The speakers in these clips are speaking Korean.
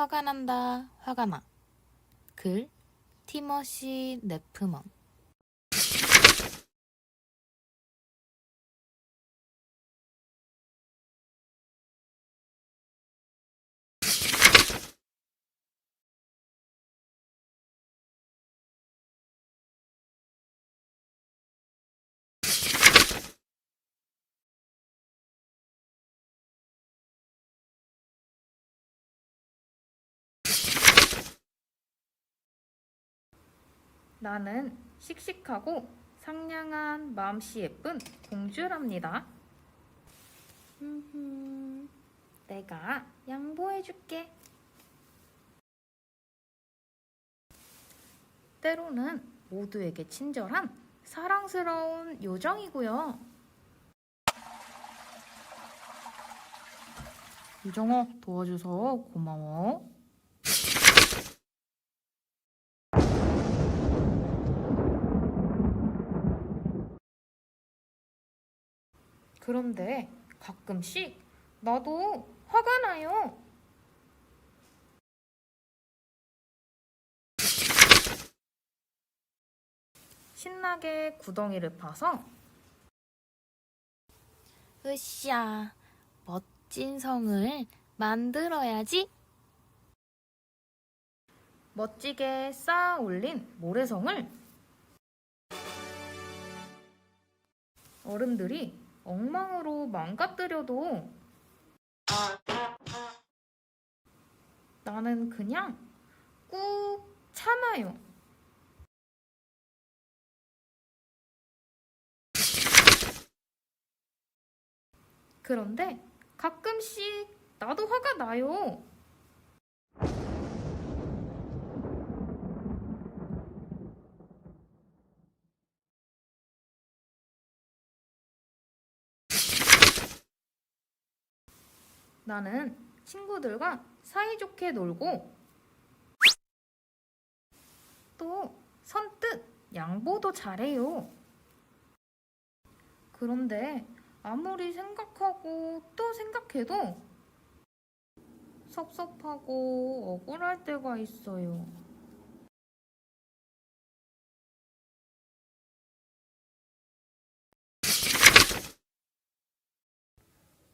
화가 난다, 화가 나. 글, 티머시 네프먼. 나는 씩씩하고 상냥한 마음씨 예쁜 공주랍니다. 내가 양보해줄게. 때로는 모두에게 친절한 사랑스러운 요정이고요. 요정아, 도와줘서 고마워. 그런데 가끔씩 나도 화가 나요. 신나게 구덩이를 파서 으쌰, 멋진 성을 만들어야지. 멋지게 쌓아 올린 모래성을 어른들이 엉망으로 망가뜨려도 나는 그냥 꾹 참아요. 그런데 가끔씩 나도 화가 나요. 나는 친구들과 사이좋게 놀고 또 선뜻 양보도 잘해요. 그런데 아무리 생각하고 또 생각해도 섭섭하고 억울할 때가 있어요.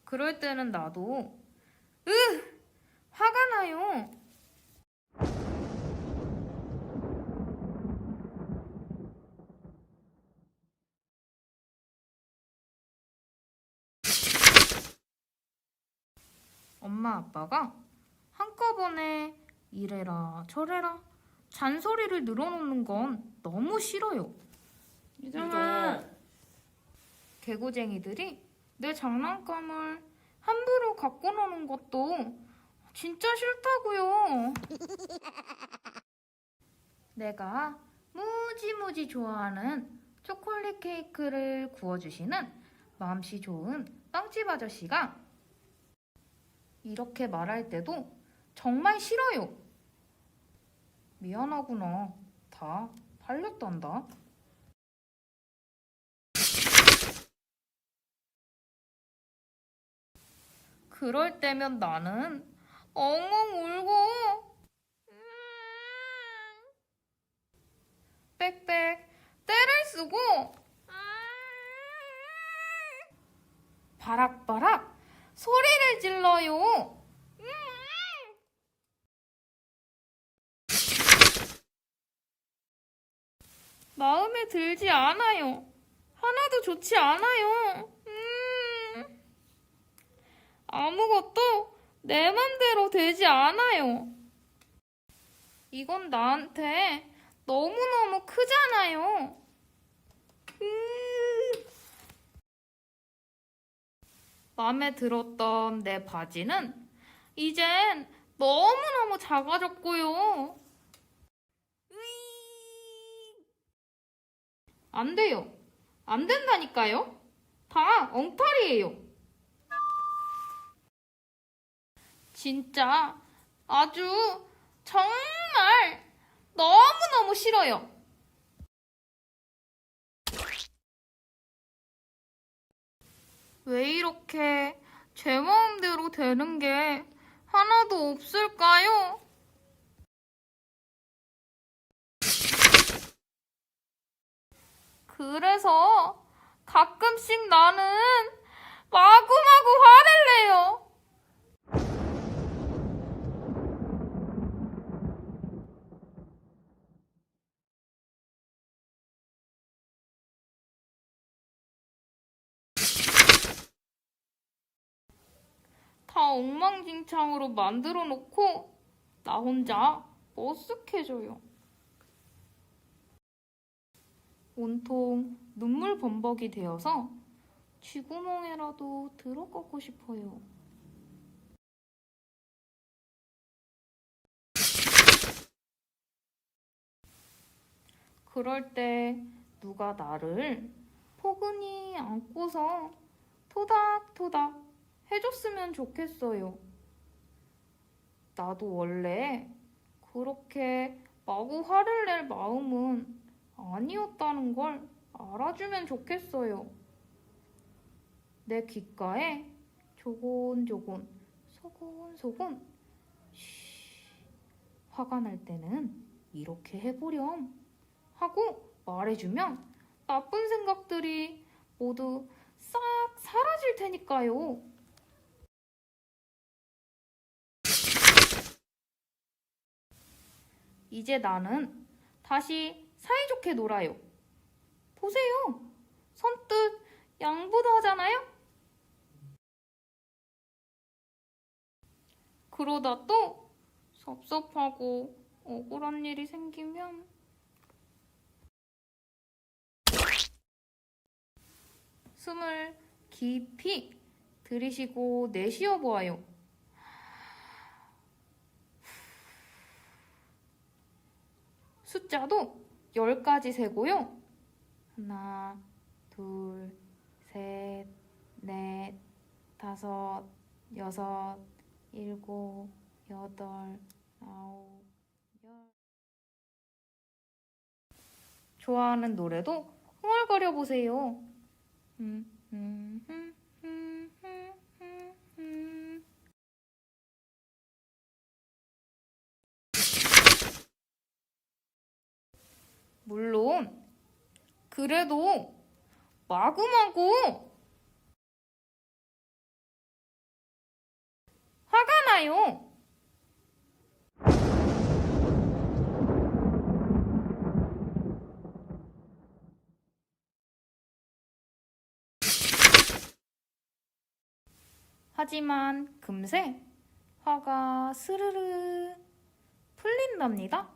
그럴 때는 나도 으! 화가 나요. 엄마 아빠가 한꺼번에 이래라 저래라 잔소리를 늘어놓는 건 너무 싫어요. 유정아, 개구쟁이들이 내 장난감을 함부로 갖고 노는 것도 진짜 싫다고요. 내가 무지무지 좋아하는 초콜릿 케이크를 구워주시는 마음씨 좋은 빵집 아저씨가 이렇게 말할 때도 정말 싫어요. 미안하구나. 다 팔렸단다. 그럴 때면 나는 엉엉 울고 음, 빽빽 때를 쓰고 음, 바락바락 소리를 질러요. 음. 마음에 들지 않아요. 하나도 좋지 않아요. 음. 아무것도 내 맘대로 되지 않아요. 이건 나한테 너무너무 크잖아요. 음. 마음에 들었던 내 바지는 이젠 너무너무 작아졌고요. 안 돼요. 안 된다니까요. 다 엉터리예요. 진짜 아주 정말 너무너무 싫어요. 왜 이렇게 제 마음대로 되는 게 하나도 없을까요? 그래서 가끔씩 나는 마구마구 화를 내요. 다 엉망진창으로 만들어 놓고 나 혼자 머쓱해져요. 온통 눈물 범벅이 되어서 쥐구멍에라도 들어가고 싶어요. 그럴 때 누가 나를 포근히 안고서 토닥토닥 해줬으면 좋겠어요. 나도 원래 그렇게 마구 화를 낼 마음은 아니었다는 걸 알아주면 좋겠어요. 내 귓가에 조곤조곤, 소곤소곤, 쉬, 화가 날 때는 이렇게 해보렴 하고 말해주면 나쁜 생각들이 모두 싹 사라질 테니까요. 이제 나는 다시 사이좋게 놀아요. 보세요. 선뜻 양보도 하잖아요? 그러다 또 섭섭하고 억울한 일이 생기면 숨을 깊이 들이쉬고 내쉬어 보아요. 숫자도 10가지 세고요. 하나, 둘, 셋, 넷, 다섯, 여섯, 일곱, 여덟, 아홉, 열. 좋아하는 노래도 흥얼거려 보세요. 음, 음, 음, 음, 음, 음, 음. 물론 그래도 마구마구 화가 나요. 하지만 금세 화가 스르르 풀린답니다.